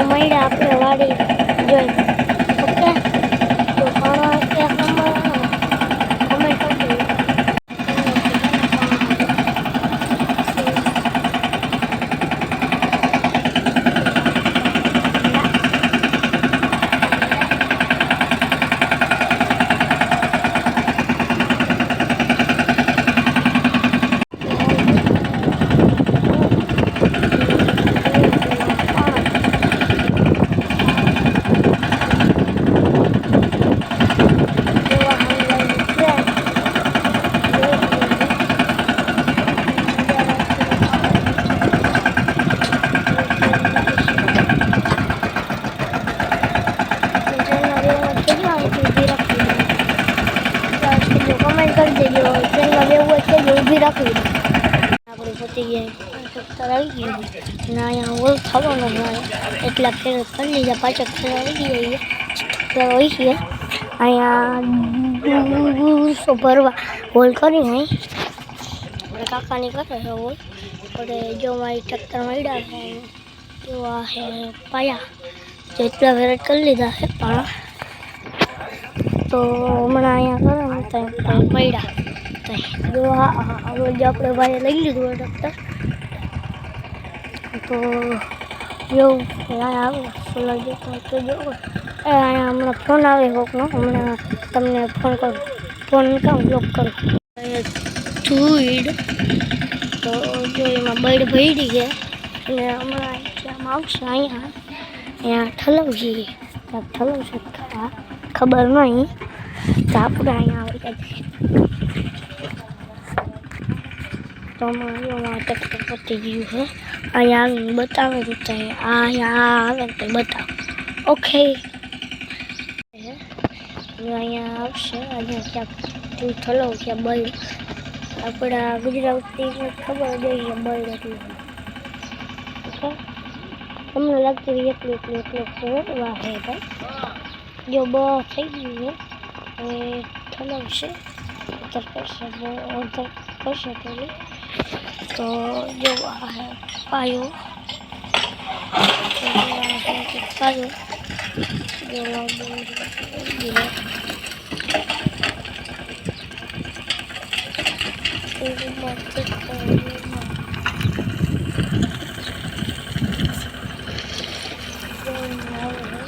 મળ્યા આપણે વાડી જોઈ. કમેન્ટ કરી દેજો ટ્રેનમાં બેવું તો જ ઊભી રાખવી. આપણે પતી ગયા આવી ગયું ને, અહીંયા હોલ થવાનો મારે એટલા ફેર કરી લીધા, પાછા ફેર આવી ગયા હોય છે. અહીંયા ભરવા હોલ કરીને આપણે કાકાની કરે છે હોલ આપણે જો મારી ટ્રેક્ટર મળ્યા છે, એવા છે પાયા. જેટલા ફેર કરી લીધા છે, પણ તો હમણાં અહીંયા કરો ત્યાં મળ્યા ત્યાં જો આ હવે જે આપણે ભાઈએ લઈ લીધું હોય ડૉક્ટર તો એવું અહીંયા તો જો. એ અહીંયા હમણાં ફોન આવે કોકનો. હમણાં તમને ફોન કરું. ફોન કામ બ્લોક કરું. ધૂળ. તો જો એમાં બળ ભરી ગયા. અને હમણાં આવશે અહીંયા. અહીંયા ઠલવજી ત્યાં ઠલવશે ખરા. ખબર નહીં આપણે અહીંયા આવી ગયા તો ટ્રેક્ટર પતી ગયું છે અહીંયા આવીને બતાવે તો અહીંયા આવે તો બતાવ. ઓકે. અહીંયા આવશે. અહીંયા ક્યાંક થલો ક્યાં બળ. આપણા ગુજરાતી ખબર જ છે બળ એટલે. તમને લાગતું એટલું એટલું એટલું વાહ ભાઈ. જો બહુ થઈ ગયું છે હવે ઠલવશે ઉતર કરશે ઉતર કરશે થોડી તો જો પાયો પાયો. જો આવે હે.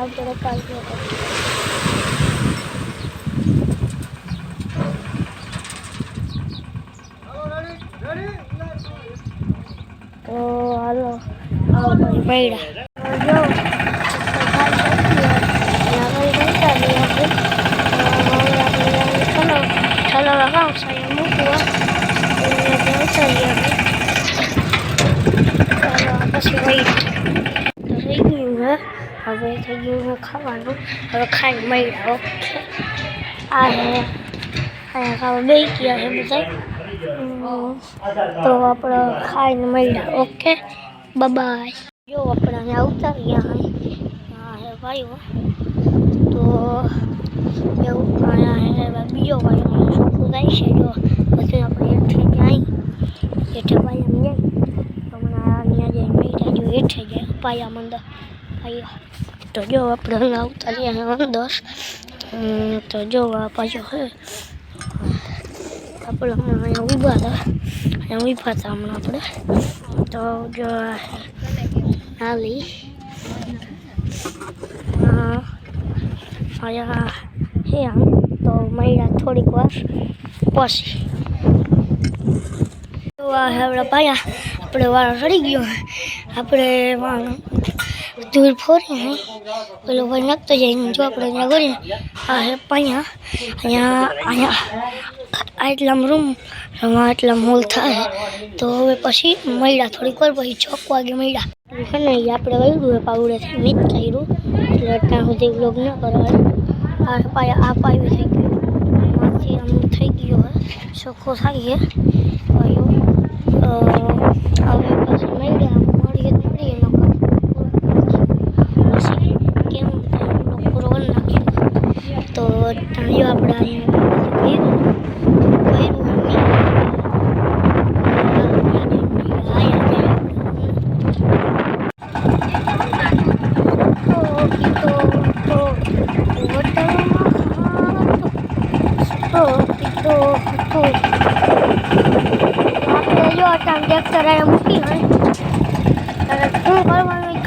ના આપણે પાયો તો હાલો પૈડા જો ચાલો લગાવ સાહેબ મૂકવા ચાલો પછી વહી તો થઈ ગયું છે હવે થઈ ગયું ખાવાનું. હવે ખાઈ મળ્યા ઓકે આ અહીંયા ખાવા બે ગયા છે બધા તો આપણે ખાઈને મળ્યા ઓકે. બાય જો આપણે અહીંયા ઉતારી ગયા હે, હા ભાઈઓ તો એવું અહીંયા બીજો ભાઈ અહીંયા છોકરું થાય છે. જો પછી આપણે હેઠે જાય. હેઠે ભાઈ જાય. હમણાં ત્યાં જઈ મળ્યા જો હેઠે જાય, પાયા મંદર તો જો આપણે ઉતારીએ હે અંદર તો જો આ પાછો હે આપણે હમણાં અહીંયા ઊભા હતા, અહીંયા ઊભા હતા હમણાં આપણે. તો જો હા, અહીંયા હે આમ, તો મહિલા થોડીક વાર પછી. તો આપણા પાયા, આપણે વાળ સડી ગયો. આપણે વાળ દૂર ફોરે, હે? પેલો ભાઈ નાખતો જાય જો આપણે અહીંયા કરીએ આ હે પાયા, અહીંયા અહીંયા આટલામ રૂમ, આમાં આટલામ હોલ થાય, તો હવે પછી મળ્યા થોડીક વાર, પછી છ વાગે મળ્યા. છે ને આપણે હોય પાવડેથી મિત કર્યું. એટલે અત્યાર સુધી બ્લોગ ન કરવા આ પાયા, આ પાયું થઈ ગયું. આમાંથી આમ થઈ ગયો ચોખ્ખો થાય છે હવે પછી મળ્યા. buraya koyayım. Koyayım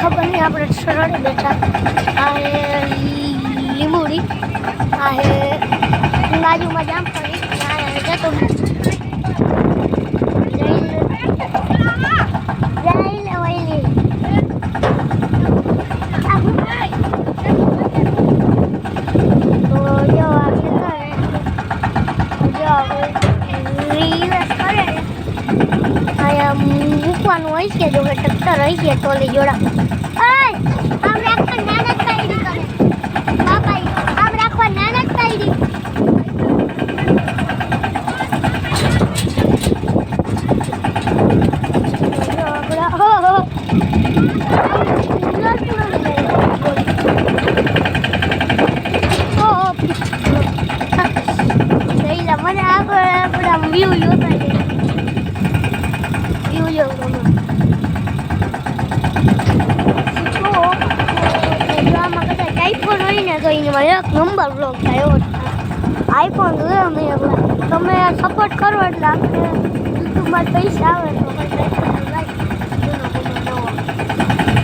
ખબર નહીં આપણે સરળ બેઠા લીમોડી હે લીંબુડી આ હે બાજુમાં જામફળી આ હે જતો જઈ લે જઈ લે વૈલી આ હું તો જો આ ખેતર હે. જો આપણે રીવર્સ કરે ને અહીંયા મૂકવાનું હોય છે જો કે ટ્રેક્ટર હોય છે ટોલી જોડા ઓય એમાં એક નંબર બ્લોક થાય એવો આઈફોન જોઈએ અમે આપણા તમે સપોર્ટ કરો એટલે આપણે યુટ્યુબમાં પૈસા આવે તો.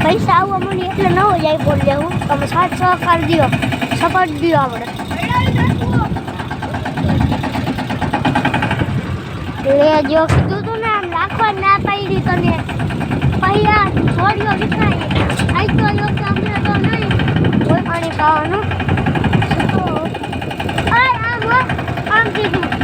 પૈસા આવવા મળી એટલે નવો જ આઈફોન લેવું તમે સાથ સહકાર દો. સપોર્ટ દો આપણે. લે જો કીધું તું ને આમ રાખવા ના પાડી તને. પહેલા છોડ્યો વિખાય આજ તો નહીં કોઈ પાણી ખાવાનું તો અરે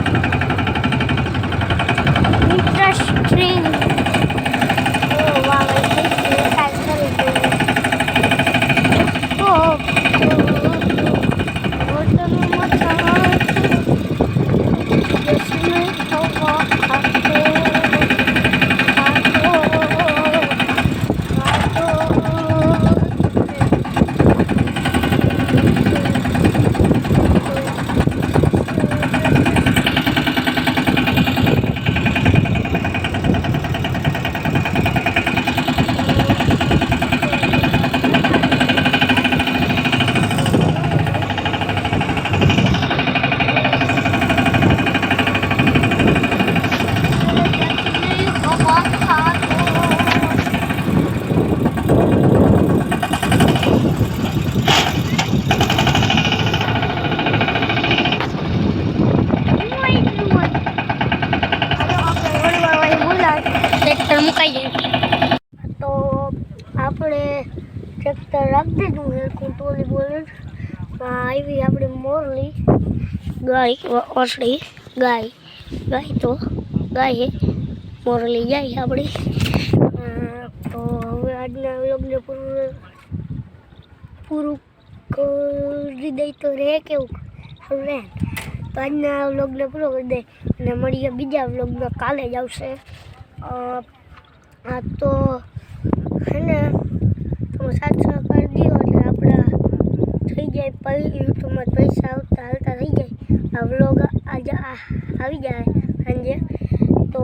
આવી આપણી મોરલી ગાય ઓસડી ગાય. ગાય તો, ગાય મોરલી જાય આપણી. તો હવે આજના વ્લોગને પૂરું પૂરું કરી દઈ તો રહે કેવું. રહે તો આજના વ્લોગને પૂરો કરી દે અને મળીએ બીજા વ્લોગમાં. કાલે જ આવશે. આ તો, હે ને તમે સાત સહકાર દો એટલે આપણા થઈ જાય પૈ યુટ્યુબમાં પૈસા આવતા ચાલતા થઈ જાય. આ વ્લોગ આજે આવી જાય સાંજે તો